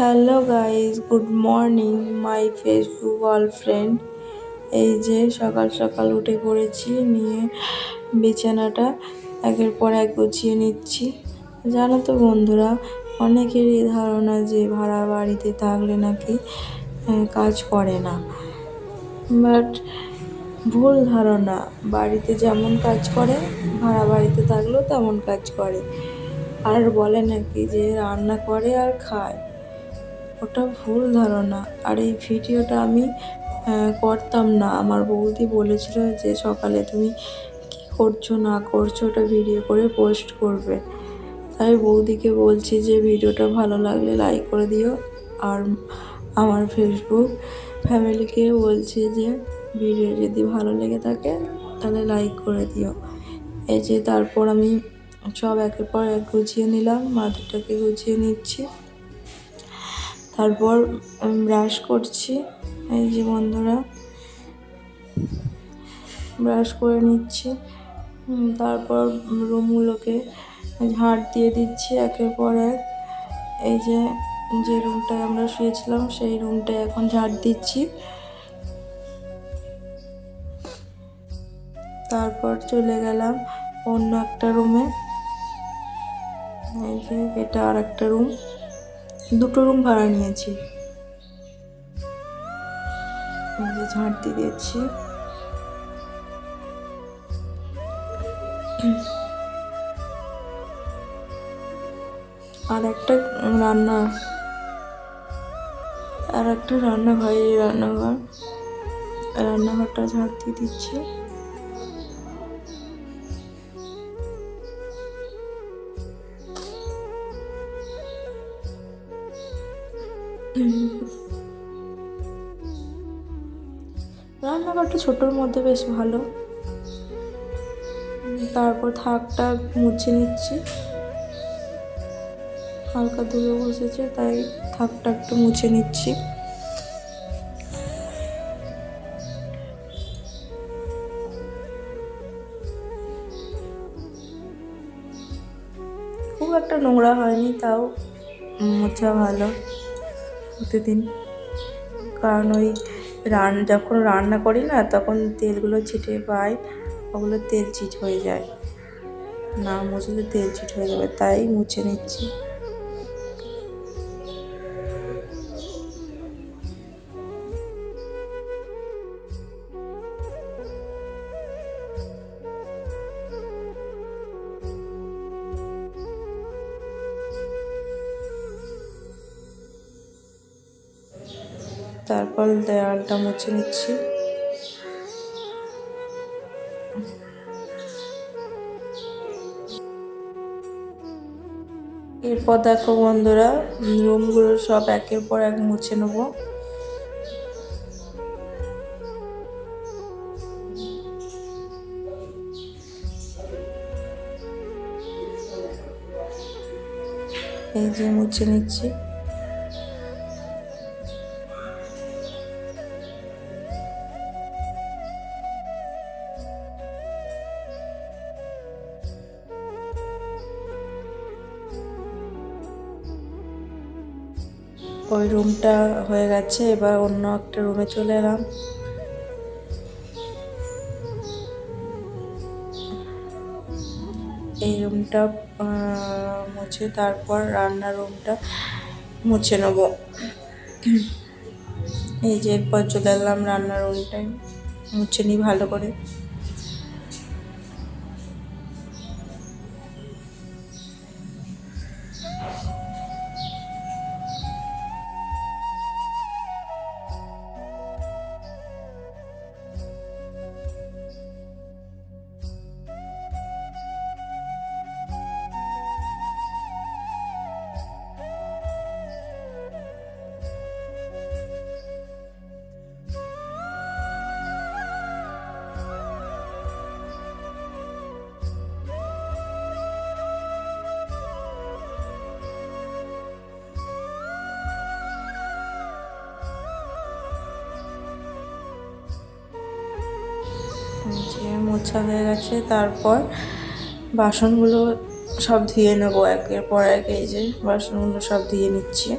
Hello guys good morning my Facebook all friend এই যে সকাল সকাল উঠে পড়েছি, নিয়ে বিছানাটা একের পর এক গুছিয়ে নিচ্ছি। জানো তো বন্ধুরা, অনেকেরই ধারণা যে ভাড়া বাড়িতে থাকলে নাকি কাজ করে না। বাট ভুল ধারণা, বাড়িতে যেমন কাজ করে, ভাড়া বাড়িতে থাকলেও তেমন কাজ করে। আর বলে নাকি যে রান্না করে আর খায়। ওটা ভুল ধারণা। আর এই ভিডিওটা আমি করতাম না। আমার বৌদি বলেছিল যে সকালে তুমি কী করছ, না করছ, ওটা ভিডিও করে পোস্ট করবে। তাই বৌদিকে বলছি যে ভিডিওটা ভালো লাগলে লাইক করে দিও। আর আমার ফেসবুক ফ্যামিলিকে বলছি যে ভিডিও যদি ভালো লেগে থাকে, তাহলে লাইক করে দিও। এই যে তারপর আমি সব একের পর এক গুছিয়ে নিলাম মাদুরটাকে গুছিয়ে নিচ্ছি। তারপর ব্রাশ করছি। এই যে বন্ধুরা ব্রাশ করে নিচ্ছি। তারপর রুমগুলোকে ঝাড় দিয়ে দিচ্ছি একের পর এক। এই যে যে রুমটায় আমরা শুয়েছিলাম, সেই রুমটায় এখন ঝাড় দিচ্ছি। তারপর চলে গেলাম অন্য একটা রুমে। এই যে, এটা আর একটা রুম। দুটো রুম ভাড়া নিয়েছি। ঝাঁট দিয়ে দিয়েছি। আর একটা রান্না। আর একটা রান্নাঘর রান্নাঘর। রান্নাঘরটা ঝাঁট দিয়ে দিচ্ছি। রান্নাঘরটা ছোটোর মধ্যে বেশ ভালো। তারপর থাকটা মুছে নিচ্ছি। হালকা ধুয়ে বসেছে, তাই থাকটা একটু মুছে নিচ্ছি। খুব একটা নোংরা হয়নি, তাও মোছা ভালো প্রতিদিন। কারণ ওই রান, যখন রান্না করি না, তখন তেলগুলো ছিটে পাই, ওগুলো তেল চিট হয়ে যায়। না মুছলে তেল চিট হয়ে যাবে, তাই মুছে নিচ্ছি। তারপর দেওয়ালটা মুছে নিচ্ছি। এরপর দেখো বন্ধুরা, রুমগুলো সব একের পর এক মুছে নেব। এই যে মুছে নিচ্ছি। ওই রুমটা হয়ে গেছে, এবার অন্য একটা রুমে চলে এলাম। এই রুমটা মুছে তারপর রান্নার রুমটা মুছে নেব। এই যে এরপর চলে এলাম রান্নার রুমটায়। মুছে নিই ভালো করে। মোছা হয়ে গেছে, তারপর বাসনগুলো সব ধুয়ে নেব একের পর এক, এই যে বাসনগুলো সব ধুয়ে নিচ্ছি।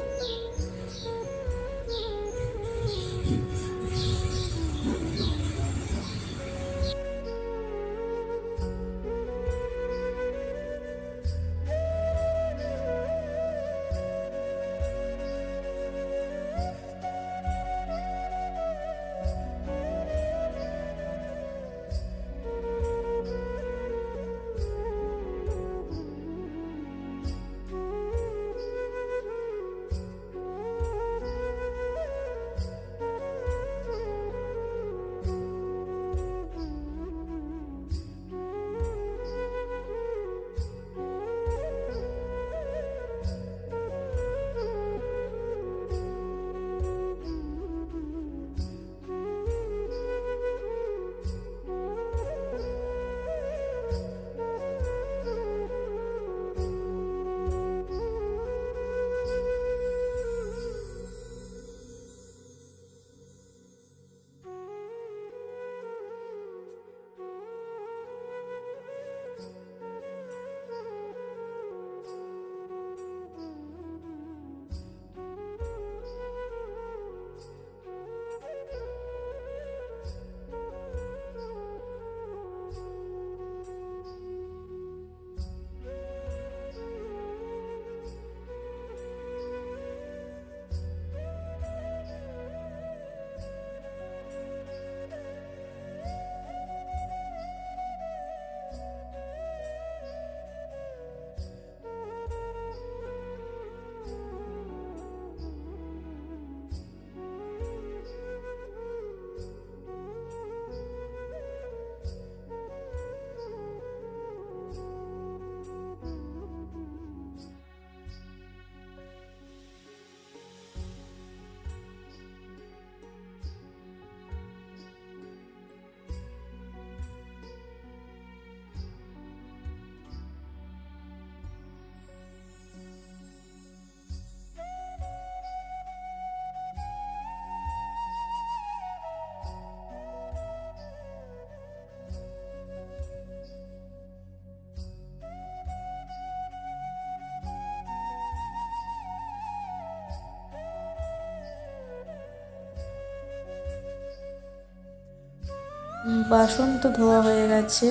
বাসন তো ধোয়া হয়ে গেছে,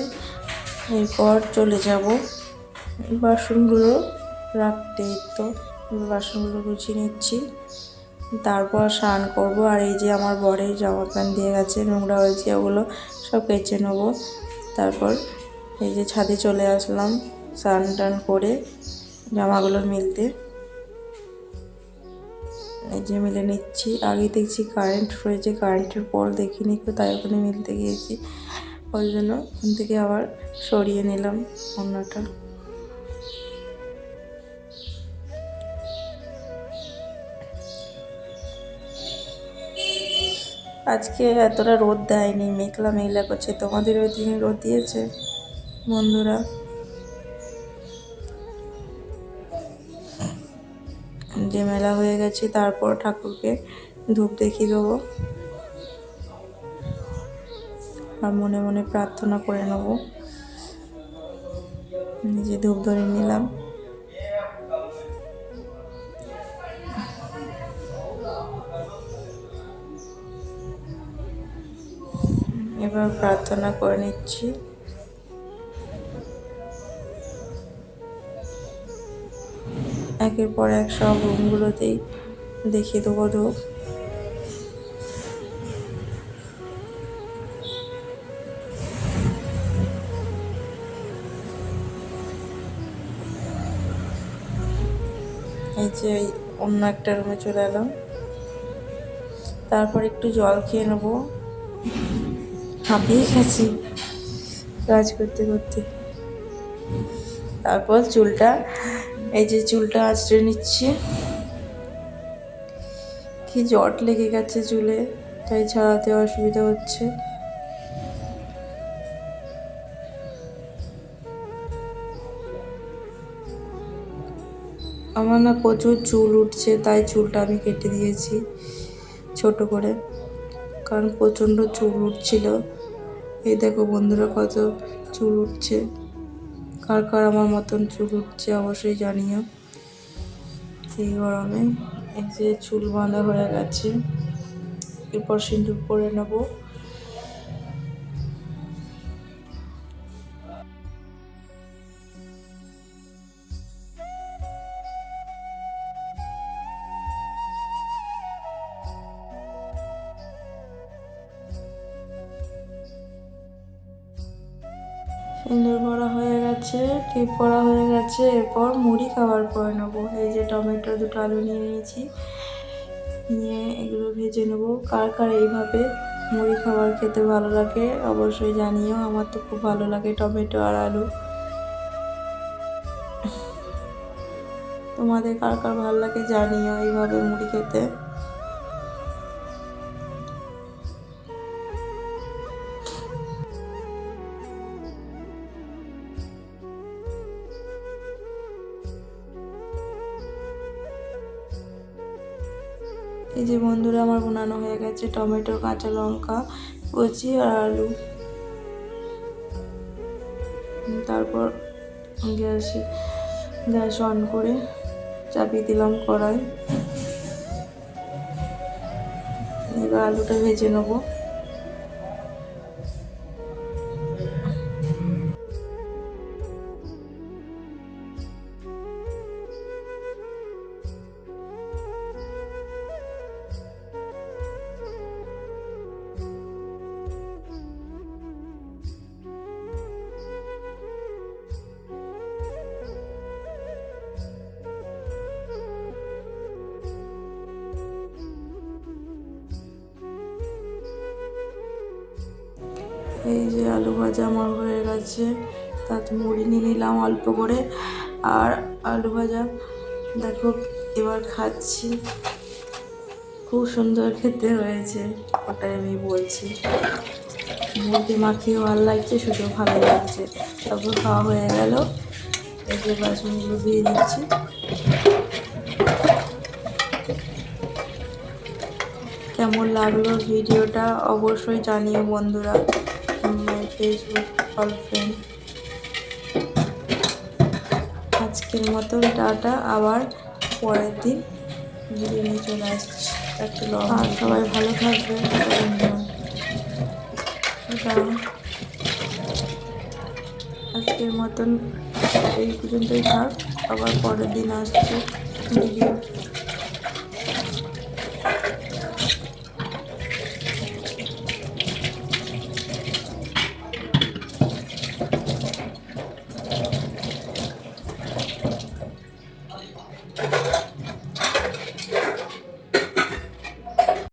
এরপর চলে যাব। বাসনগুলো রাখতে তো বাসনগুলো গুছিয়ে নিচ্ছি। তারপর স্নান করব, আর এই যে আমার বরের জামা প্যান্ট দিয়ে গেছে, নোংরা হয়েছে, ওগুলো সব কেচে নেব। তারপর এই যে ছাদে চলে আসলাম স্নান টান করে জামাগুলো মিলতে। এই যে মিলে নিচ্ছি। আগে দেখছি কারেন্ট রয়েছে কারেন্টের পর দেখিনি কেউ তাই ওখানে মিলতে গিয়েছি। ওই জন্য ওখান থেকে আবার সরিয়ে নিলাম অন্যটা। আজকে এতটা রোদ দেয়নি, মেঘলা মেঘলা করছে। তোমাদের ওই দিনে রোদ দিয়েছে বন্ধুরা? যে মেলা হয়ে গেছে, তারপর ঠাকুরকে ধূপ দেখিয়ে দেবো। আর মনে মনে প্রার্থনা করে নেব। নিজে ধূপ ধরে নিলাম। এবার প্রার্থনা করে নিচ্ছি। একের পর এক সব রুমগুলোতেই দেখিয়ে দেবো ধূপ এই যে অন্য একটা রুমে চলে এলাম। তারপর একটু জল খেয়ে নেব। হাঁপিয়ে গেছি কাজ করতে করতে। তারপর চুলটা এই যে চুলটা আঁচড়ে নিচ্ছি। কি জট লেগে গেছে চুলে, তাই ছাড়াতে অসুবিধা হচ্ছে। আমার না প্রচুর চুল উঠছে, তাই চুলটা আমি কেটে দিয়েছি ছোট করে। কারণ প্রচণ্ড চুল উঠছিল। এই দেখো বন্ধুরা কত চুল উঠছে। কার কার, আমার মতন চুল উঠছে অবশ্যই জানিও। এই গরমে এই যে চুল বাঁধা হয়ে গেছে, এরপর সিঁদুর পরে নেব। সুন্দর করা হয়ে গেছে, টিপ করা হয়ে গেছে, এরপর মুড়ি খাবার করে নেব। এই যে টমেটো, দুটো আলু নিয়ে নিয়েছি। নিয়ে এগুলো ভেজে নেব। কার কার এইভাবে মুড়ি খাবার খেতে ভালো লাগে অবশ্যই জানিও, আমার তো খুব ভালো লাগে টমেটো আর আলু। তোমাদের কার কার ভালো লাগে জানিও এইভাবে মুড়ি খেতে। এই যে বন্ধুরা আমার বানানো হয়ে গেছে টমেটো, কাঁচা লঙ্কা, কচি আর আলু। তারপর গ্যাসে, গ্যাস অন করে চাপিয়ে দিলাম কড়াই। এবার আলুটা ভেজে নেব। এই যে আলু ভাজা আমার হয়ে গেছে। তাতে মুড়ি নিয়ে নিলাম অল্প করে। আর আলু ভাজা, দেখো, এবার খাচ্ছি। খুব সুন্দর খেতে হয়েছে, ওটাই আমি বলছি। মুড়ি মাখিয়ে ভালো লাগছে, শুধু ভালো লাগছে। তারপর খাওয়া হয়ে গেল। যে বাসনগুলো দিয়ে দিচ্ছি কেমন লাগল ভিডিওটা অবশ্যই জানিও বন্ধুরা। ফেসবুক অল ফ্রেন্ড আজকের মতন টাটা আবার পরের দিন নিয়ে চলে আসছি। একটা আর সবাই ভালো থাকবে। আজকের মতন এই পর্যন্তই থাক আবার পরের দিন আসছে। ভিডিও